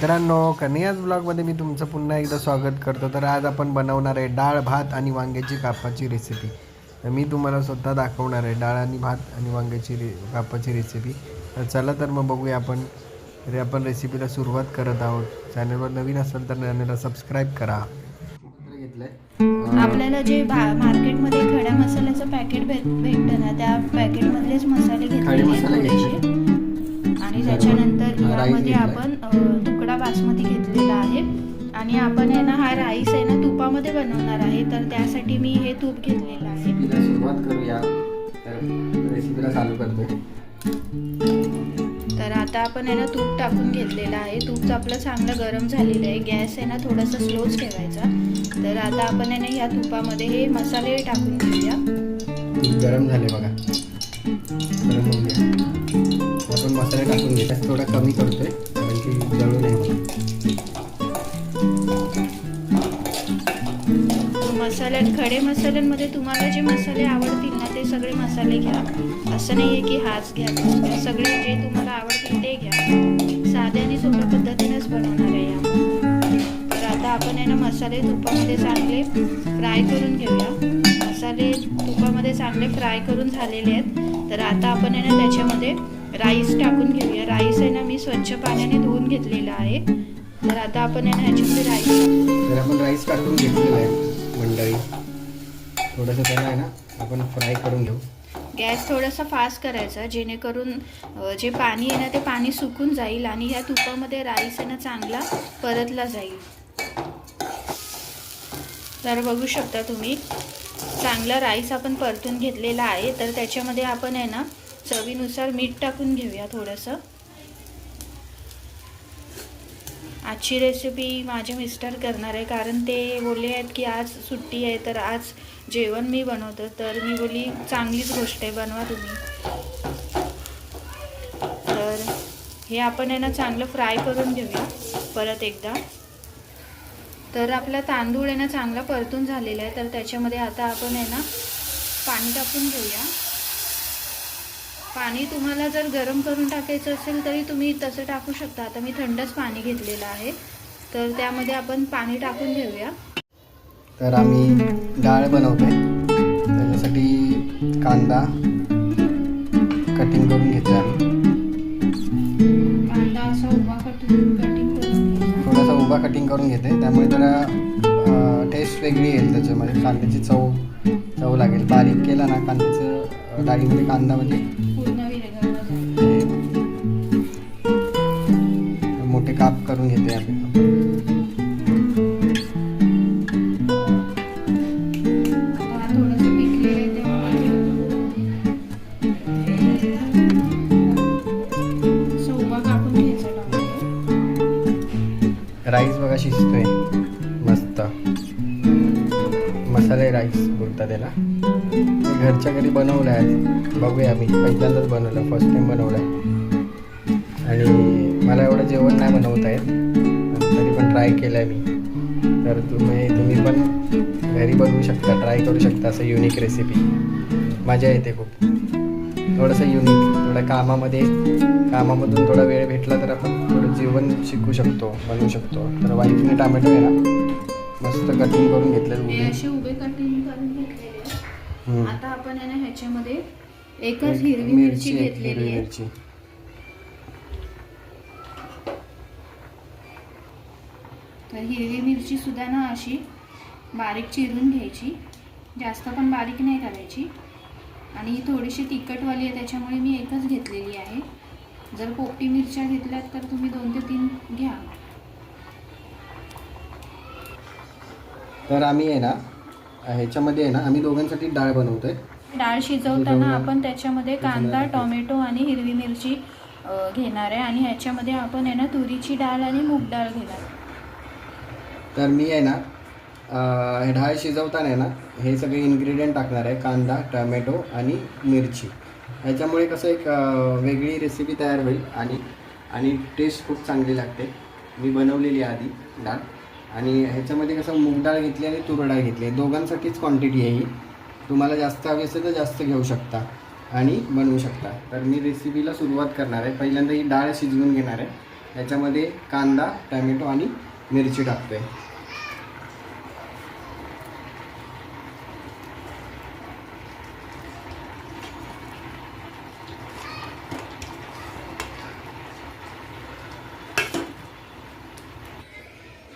मित्रांनो कन्याज ब्लॉगमध्ये मी तुमचं पुन्हा एकदा स्वागत करतो. तर आज आपण बनवणार आहे डाळ भात आणि वांग्याची कापाची रेसिपी तर मी तुम्हाला स्वतः दाखवणार आहे डाळ आणि भात आणि वांग्याची रे कापाची रेसिपी तर चला तर मग बघूया आपण. तरी आपण रेसिपीला सुरुवात करत आहोत. चॅनलवर नवीन असेल तर चॅनलला सबस्क्राईब करा. आपल्याला जे मार्केटमध्ये खड्या मसाल्याचं पॅकेट भेट भेटतं ना त्या पॅकेटमधलेच मसाले थोडेसे. आणि त्याच्यानंतर यामध्ये. आपण बासमती घेतलेला आहे. आणि आपण आहे ना हा राईस आहे ना तुपामध्ये बनवणार आहे. तर त्यासाठी मी हे तूप घेतलेलं आहे. सुरुवात करूया. तर रेसिपीला चालू करतोय. तर आता आपण आहे ना तूप टाकून घेतलेलं आहे. तूप आपलं चांगलं गरम झालेलं आहे. गॅस आहे ना थोडासा स्लोच ठेवायचा. तर आता आपण आहे ना या तुपामध्ये हे मसाले टाकून घेऊया. गरम झाले बघा. गरम होऊन आपण मसाले टाकून गॅस थोडा कमी करतोय. कारण जळून जळू मसाल्यात खडे मसाल्यांमध्ये तुम्हाला जे मसाले आवडतील ना ते सगळे मसाले घ्या. असं नाही आहे की हाच घ्या सगळे जे तुम्हाला आवडतील ते घ्या. साध्या आणि सोप्या पद्धतीनेच बनवणार आहे या. तर आता आपण आहे ना मसाले तुपामध्ये चांगले फ्राय करून घेऊया. मसाले तुपामध्ये चांगले फ्राय करून झालेले आहेत. तर आता आपण आहे ना त्याच्यामध्ये राईस टाकून घेऊया. राईस आहे ना मी स्वच्छ पाण्याने धुवून घेतलेला आहे. तर आता आपण आहे ना ह्याच्यामध्ये राईस तर आपण राईस टाकून घेतलेला आहे मंडळी. थोडंसं त्याला आहे ना आपण फ्राय करून घेऊ. गॅस थोडासा फास्ट करायचा जेणेकरून जे पाणी आहे ना ते पाणी सुकून जाईल आणि ह्या तुपामध्ये राईस आहे ना चांगला परतला जाईल. तर बघू शकता तुम्ही चांगला राईस आपण परतून घेतलेला आहे. तर त्याच्यामध्ये आपण आहे ना चवीनुसार मीठ टाकून घेऊया थोडंसं. आजची रेसिपी माझे मिस्टर करणार आहे कारण ते बोलले आहेत की आज सुट्टी आहे तर आज जेवण मी बनवतो तर मी बोली चांगलीच गोष्ट आहे बनवा तुम्ही. तर हे आपण आहे ना चांगलं फ्राय करून घेऊया परत एकदा. तर आपला तांदूळ आहे ना चांगला परतून झालेला आहे तर त्याच्यामध्ये आता आपण आहे ना पाणी टाकून घेऊया. पाणी तुम्हाला जर गरम करून टाकायचं असेल तरी तुम्ही तसं टाकू शकता. आता मी थंडच पाणी घेतलेलं आहे. तर त्यामध्ये आपण पाणी टाकून घेऊया. तर आम्ही डाळ बनवतोय. त्याच्यासाठी कांदा कटिंग करून घेतोय आम्ही. कांदा असा उभा कटिंग कटिंग करून घ्यायचा थोडासा उभा कटिंग करून घेते त्यामुळे जरा टेस्ट वेगळी येईल त्याच्यामध्ये. कांद्याची चव चव लागेल. बारीक केला ना कांद्याचं डाळीमध्ये कांदा म्हणजे मोठे काप करून घेते आपण. राईस बघा शिजतोय. मसाले राईस बोलतात त्याला. ते घरच्या घरी बनवलं आहे बघूया मी. पहिल्यांदाच बनवलं फर्स्ट टाइम बनवलं आहे आणि मला एवढं जेवण नाही बनवता येत. तरी पण ट्राय केलं आहे मी. तर तुम्ही तुम्ही पण घरी बनवू शकता ट्राय करू शकता असं युनिक रेसिपी मजा येते खूप. थोडंसं युनिक थोडं कामामध्ये कामामधून थोडा वेळ भेटला तर आपण थोडं जेवण शिकू शकतो बनवू शकतो. तर वाईफने टामॅटो आहे ना मस्त कटिंग करून घेतलं हे उभे. असे उभे कटिंग करून घेतलेले. हम्म. आता आपण आहे ना ह्याच्यामध्ये एकच एक हिरवी मिरची एक घेतलेली हिरवी आहे. मिरची. तर हिरवी मिरची सुद्धा ना अशी बारीक चिरून घ्यायची. जास्त पण बारीक नाही करायची. आणि ही थोडीशी तिखटवाली आहे त्याच्यामुळे मी एकच घेतलेली आहे. जर पोपटी मिरच्या घेतल्यात तर तुम्ही दोन ते तीन घ्या. तर आम्ही आहे ना ह्याच्यामध्ये आहे ना आम्ही दोघांसाठी डाळ बनवतोय. डाळ शिजवताना आपण त्याच्यामध्ये कांदा टोमॅटो आणि हिरवी मिरची घेणार आहे. आणि ह्याच्यामध्ये आपण आहे ना तुरीची डाळ आणि मूग डाळ घेणार. तर मी आहे ना हे डाळ शिजवताना आहे ना हे सगळे इन्ग्रेडियंट टाकणार आहे. कांदा टमॅटो आणि मिरची. ह्याच्यामुळे कसं एक वेगळी रेसिपी तयार होईल आणि आणि टेस्ट खूप चांगली लागते. मी बनवलेली आहे आधी डाळ. आणि ह्याच्यामध्ये कसं मूग डाळ घेतली आणि तुरडाळ घेतली आहे दोघांसाठीच क्वांटिटी आहे ही. तुम्हाला जास्त हवी असेल तर जास्त घेऊ शकता आणि बनवू शकता. तर मी रेसिपीला सुरुवात करणार आहे. पहिल्यांदा ही डाळ शिजवून घेणार आहे. ह्याच्यामध्ये कांदा टॅमॅटो आणि मिरची टाकतो आहे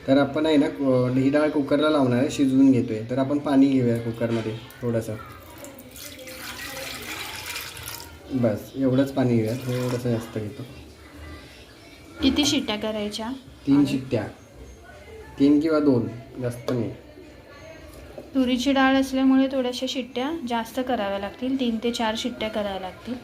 तर आपण आहे ना ही डाळ कुकरला लावणार आहे शिजवून घेतोय. तर आपण पाणी घेऊया कुकरमध्ये थोडंसं. बस एवढंच पाणी घेऊया थोडंसं जास्त घेतो. किती शिट्ट्या करायच्या? तीन शिट्ट्या तीन किंवा दोन जास्त नाही. तुरीची डाळ असल्यामुळे थोड्याशा शिट्ट्या जास्त कराव्या लागतील तीन ते चार शिट्ट्या कराव्या लागतील.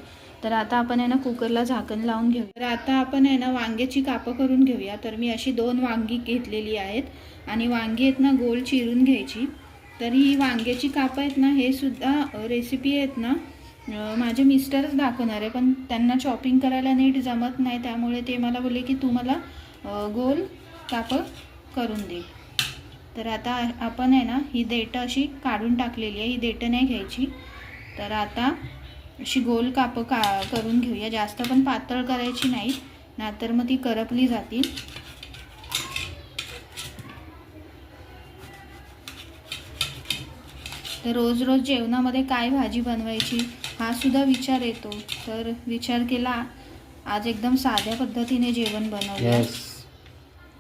तर आता आपण आहे ना कुकरला झाकण लावून घेऊ तर आता आपण आहे ना वांग्याची कापं करून घेऊया. तर मी अशी दोन वांगी घेतलेली आहेत आणि वांगी आहेत ना गोल चिरून घ्यायची. तर ही वांग्याची कापं आहेत ना हे सुद्धा रेसिपी आहेत ना माझे मिस्टरच दाखवणार आहे. पण त्यांना चॉपिंग करायला नीट जमत नाही त्यामुळे ते मला बोलले की तू मला गोल कापं करून दे. तर आता आपण आहे ना ही देठं अशी काढून टाकलेली आहे. ही देठं नाही घ्यायची. तर आता अशी गोल कापं का करून घेऊया. जास्त पण पातळ करायची नाही. नाहीतर मग ती करपली जातील. तर रोज रोज जेवणामध्ये काय भाजी बनवायची हा सुद्धा विचार येतो. तर विचार केला आज एकदम साध्या पद्धतीने जेवण बनवलं.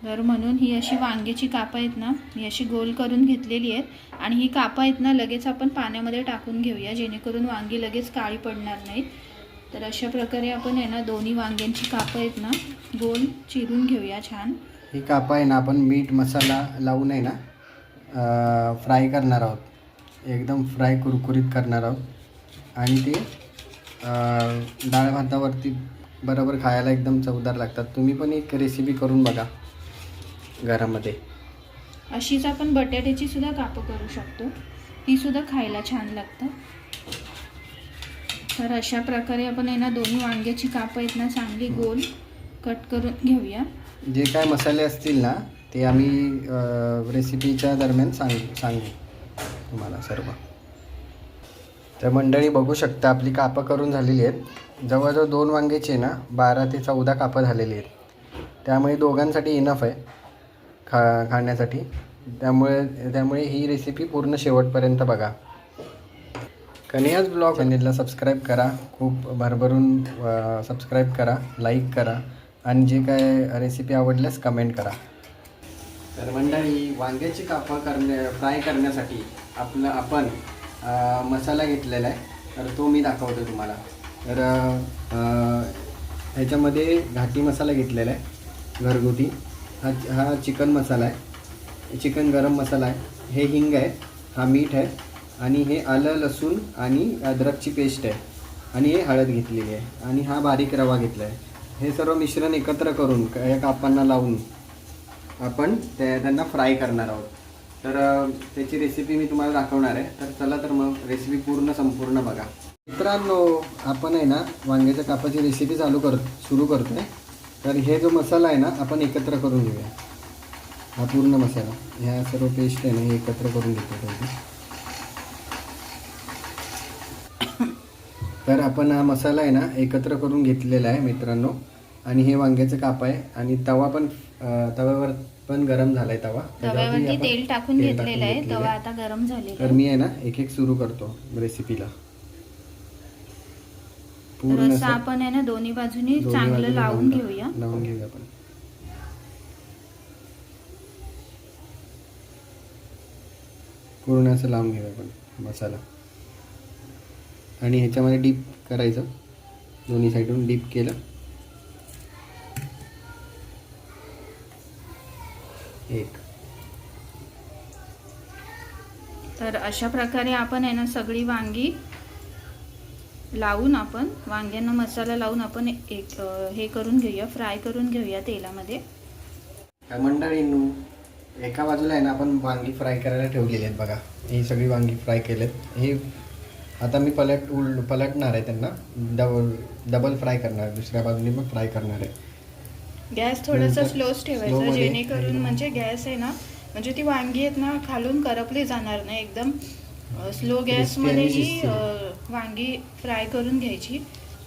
तर म्हणून ही अशी वांग्याची कापं आहेत ना ही अशी गोल करून घेतलेली आहेत आणि ही कापं आहेत ना लगेच आपण पाण्यामध्ये टाकून घेऊया जेणेकरून वांगी लगेच काळी पडणार नाहीत. तर अशा प्रकारे आपण आहे ना दोन्ही वांग्यांची कापं आहेत ना गोल चिरून घेऊया छान. ही कापं आहे ना आपण मीठ मसाला लावून आहे ना फ्राय करणार आहोत. एकदम फ्राय कुरकुरीत करणार आहोत. आणि ते डाळ भातावरती बरोबर खायला एकदम चवदार लागतात. तुम्ही पण एक रेसिपी करून बघा. घरामध्ये. अशीच आपण बटाट्याची सुद्धा कापं करू शकतो. ती सुद्धा खायला छान लागतं. तर अशा प्रकारे आपण आहे ना दोन्ही वांग्याची कापं आहेत ना चांगली गोल कट करून घेऊया. जे काय मसाले असतील ना ते आम्ही रेसिपीच्या दरम्यान सांग सांगू तुम्हाला सर्व. तर मंडळी बघू शकता आपली कापं करून झालेली आहेत. जवळजवळ दोन वांग्याची ना बारा ते चौदा कापं झालेली आहेत. त्यामुळे दोघांसाठी इनफ आहे. खा खाण्यासाठी. त्यामुळे त्यामुळे ही रेसिपी पूर्ण शेवटपर्यंत बघा. कन्याज ब्लॉग चॅनेलला सबस्क्राईब करा. खूप भरभरून सबस्क्राईब करा लाईक करा. आणि जे काय रेसिपी आवडल्यास कमेंट करा. तर मंडळी वांग्याची कापा करण्या फ्राय करण्यासाठी आपलं आपण मसाला घेतलेला आहे. तर तो मी दाखवतो तुम्हाला. तर ह्याच्यामध्ये घाटी मसाला घेतलेला आहे. घरगुती. हा हा चिकन मसाला आहे. चिकन गरम मसाला आहे. हे हिंग आहे. हा मीठ आहे. आणि हे आलं लसूण आणि अद्रकची पेस्ट आहे. आणि हे हळद घेतलेली आहे. आणि हा बारीक रवा घेतला आहे. हे सर्व मिश्रण एकत्र करून क- या कापांना लावून आपण ते त्यांना फ्राय करणार आहोत. तर त्याची रेसिपी मी तुम्हाला दाखवणार आहे. तर चला तर मग रेसिपी पूर्ण संपूर्ण बघा. मित्रांनो आपण आहे ना वांग्याच्या कापाची रेसिपी चालू कर सुरू करतो आहे तर हे जो मसाला आहे ना आपण एकत्र करून घेऊया. हा पूर्ण मसाला. ह्या सर्व पेस्ट आहे ना हे एकत्र करून घेतो पहिली. तर आपण हा मसाला आहे ना एकत्र करून घेतलेला आहे मित्रांनो. आणि हे वांग्याचं काप आहे. आणि तवा पण तव्यावर पण गरम झालाय तवा. तव्यावरती तेल टाकून तेल घेतलेलं आहे. तवा. आता गरम झालेला तर मी आहे ना एक एक सुरू करतो रेसिपीला तर पूर्ण असं असं आपण आहे ना दोन्ही बाजूनी दोन्ही चांगलं बाजूने लावून टाक- घेऊया. लावून घेऊया आपण. पूर्ण असं लावून घेऊया आपण मसाला. आणि ह्याच्यामध्ये डीप करायचं. दोन्ही साईडून डीप केलं. एक. तर अशा प्रकारे आपण आहे ना सगळी वांगी लावून आपण वांग्यांना मसाला लावून आपण एक हे करून घेऊया फ्राय करून घेऊया तेलामध्ये. मंडळींनू एका बाजूला आहे ना आपण वांगी फ्राय करायला ठेवलेली आहेत बघा. ही सगळी वांगी फ्राय केलेत. हे आता मी पलट उल पलटणार आहे त्यांना. डबल डबल फ्राय करणार आहे. दुसऱ्या बाजूने पण फ्राय करणार आहे. गॅस थोडासा स्लोच ठेवायचा जेणेकरून म्हणजे गॅस आहे ना म्हणजे ती वांगी आहेत ना खालून करपली जाणार नाही. एकदम स्लो Crispy वांगी फ्राय करून घ्यायची.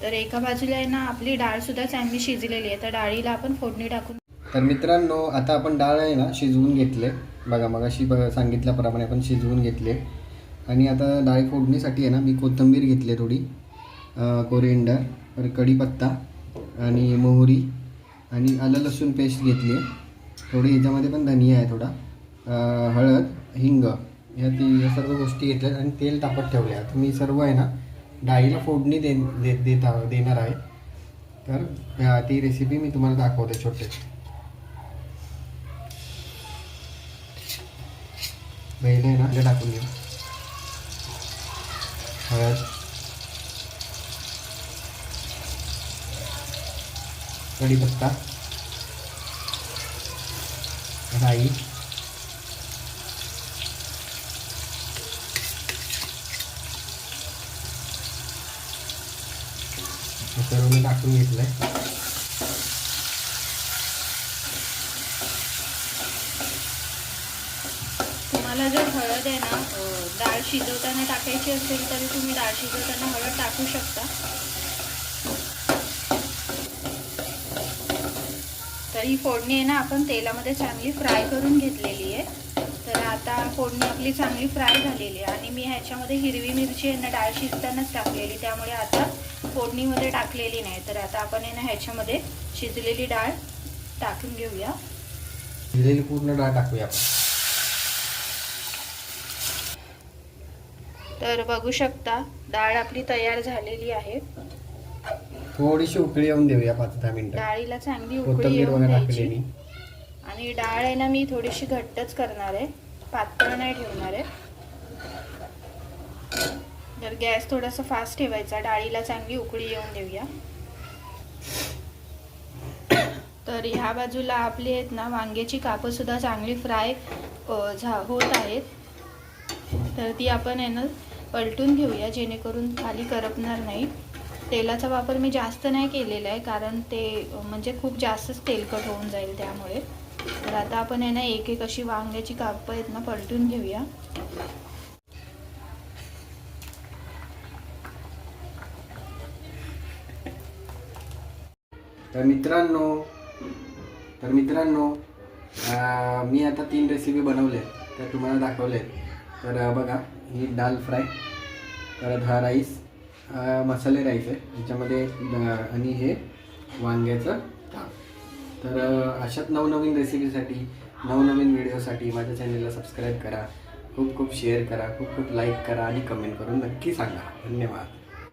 तर एका बाजूला आहे ना आपली डाळसुद्धा चांगली शिजलेली आहे. तर डाळीला आपण फोडणी टाकून तर मित्रांनो आता आपण डाळ आहे ना शिजवून घेतले बघा मग अशी सांगितल्याप्रमाणे आपण शिजवून घेतले आणि आता डाळी फोडणीसाठी आहे ना मी कोथिंबीर घेतली थोडी. कोरिएंडर तर कढीपत्ता आणि मोहरी आणि आलं लसूण पेस्ट घेतली आहे. थोडी ह्याच्यामध्ये पण धनिया आहे थोडा. हळद हिंग. ह्या ती या सर्व गोष्टी घेतल्या आणि तेल तापत ठेवले. आता मी सर्व आहे ना डाळीला फोडणी दे दे देता देणार आहे. तर ती रेसिपी मी तुम्हाला दाखवते छोटे. पहिले आहे ना हे टाकून घेऊ हळद. कढीपत्ता. राई. हे सर्व मी टाकून घेतलंय. तुम्हाला जर हळद आहे ना डाळ शिजवताना टाकायची असेल तरी तुम्ही डाळ शिजवताना हळद टाकू शकता. तर ही फोडणी आहे ना आपण तेलामध्ये चांगली फ्राय करून घेतलेली आहे. तर आता फोडणी आपली चांगली फ्राय झालेली आहे आणि मी ह्याच्यामध्ये हिरवी मिरची आहे ना डाळ शिजतानाच टाकलेली त्यामुळे आता फोडणीमध्ये टाकलेली नाही. तर आता आपण आहे ना ह्याच्यामध्ये शिजलेली डाळ टाकून घेऊया. दिलेली पूर्ण डाळ टाकूया आपण. तर बघू शकता डाळ आपली तयार झालेली आहे. थोडीशी उकळी येऊन देऊया पाच दहा मिनिटं. डाळीला चांगली उकळी येऊन द्यायची. आणि डाळ आहे ना मी थोडीशी घट्टच करणार आहे. पातळ नाही ठेवणार आहे. तर गॅस थोडासा फास्ट ठेवायचा डाळीला चांगली उकळी येऊन देऊया. तर ह्या बाजूला आपली आहेत ना वांग्याची कापंसुद्धा चांगली फ्राय झा होत आहेत. तर ती आपण आहे ना पलटून घेऊया जेणेकरून खाली करपणार नाही. तेलाचा वापर मी जास्त नाही केलेला आहे कारण ते म्हणजे खूप जास्तच तेलकट होऊन जाईल त्यामुळे. तर आता आपण आहे ना एक एक अशी वांग्याची कापं आहेत ना पलटून घेऊया. तर मित्रांनो तर मित्रांनो मी आता तीन रेसिपी बनवले त्या तुम्हाला दाखवले तर बघा ही दाल फ्राय परत हा राईस मसाले राईस आहे ह्याच्यामध्ये आणि हे वांग्याचं तर अशात अशाच नवनवीन रेसिपीसाठी नवनवीन व्हिडिओसाठी माझ्या चॅनलला सबस्क्राईब करा. खूप खूप शेअर करा खूप खूप लाईक करा आणि कमेंट करून नक्की सांगा. धन्यवाद.